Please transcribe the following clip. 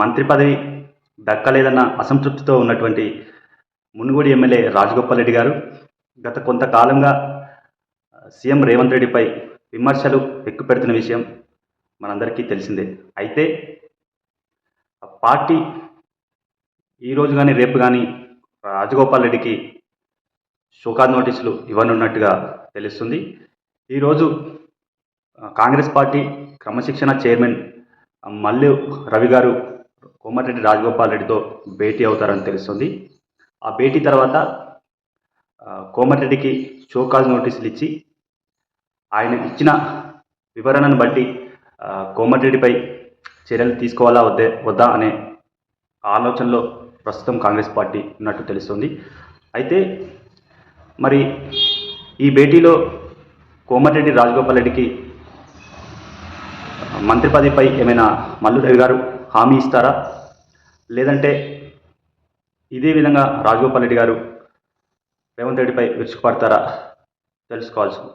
మంత్రి పదవి దక్కలేదన్న అసంతృప్తితో ఉన్నటువంటి మునుగోడు ఎమ్మెల్యే రాజగోపాల్ రెడ్డి గారు గత కొంతకాలంగా సీఎం రేవంత్ రెడ్డిపై విమర్శలు ఎక్కుపెడుతున్న విషయం మనందరికీ తెలిసిందే. అయితే ఆ పార్టీ ఈరోజు కానీ రేపు కానీ రాజగోపాల్ రెడ్డికి షోకాజ్ నోటీసులు ఇవ్వనున్నట్టుగా తెలుస్తుంది. ఈరోజు కాంగ్రెస్ పార్టీ క్రమశిక్షణ చైర్మన్ మల్లు రవి గారు కోమటిరెడ్డి రాజగోపాల్ రెడ్డితో భేటీ అవుతారని తెలుస్తుంది. ఆ భేటీ తర్వాత కోమటిరెడ్డికి షోకాజ్ నోటీసులు ఇచ్చి ఆయన ఇచ్చిన వివరణను బట్టి కోమటిరెడ్డిపై చర్యలు తీసుకోవాలా వద్దే వద్దా అనే ఆలోచనలో ప్రస్తుతం కాంగ్రెస్ పార్టీ ఉన్నట్టు తెలుస్తుంది. అయితే మరి ఈ భేటీలో కోమటిరెడ్డి రాజగోపాల్ రెడ్డికి మంత్రి పదవిపై ఏమైనా మల్లు రవి గారు హామీ ఇస్తారా? లేదంటే ఇదే విధంగా రాజగోపాల్ రెడ్డి గారు రేవంత్ రెడ్డిపై విరుచుకుపడతారా? తెలుసుకోవాల్సింది.